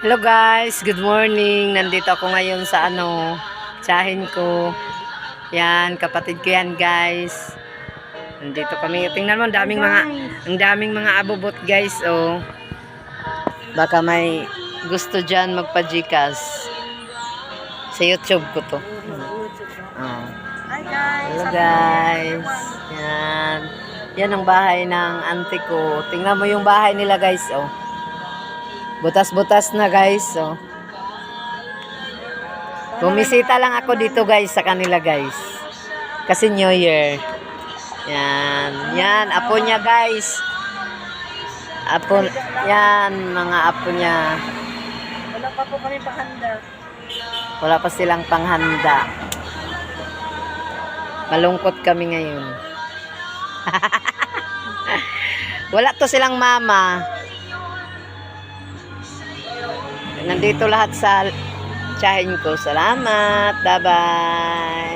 Hello guys, good morning. Nandito ako ngayon sa ano, tsahin ko. Yan, kapatid ko yan guys. Nandito kami. Tingnan mo, ang daming mga, ang daming mga abubot guys, oh. Baka may gusto dyan magpa-gcash. Sa YouTube ko to. Oh. Hi guys! Hello guys. Yan. Yan ang bahay ng auntie ko. Tingnan mo yung bahay nila guys, oh. Butas-butas na guys, oh. Bumisita lang ako dito guys sa kanila guys. Kasi New Year. Yan. Yan, apo niya guys. Apo, yan, mga apo niya. Wala pa po kami pakanda. Wala pa silang panghanda. Malungkot kami ngayon. Wala to silang mama. Nandito lahat sa tsahin ko. Salamat. Bye-bye.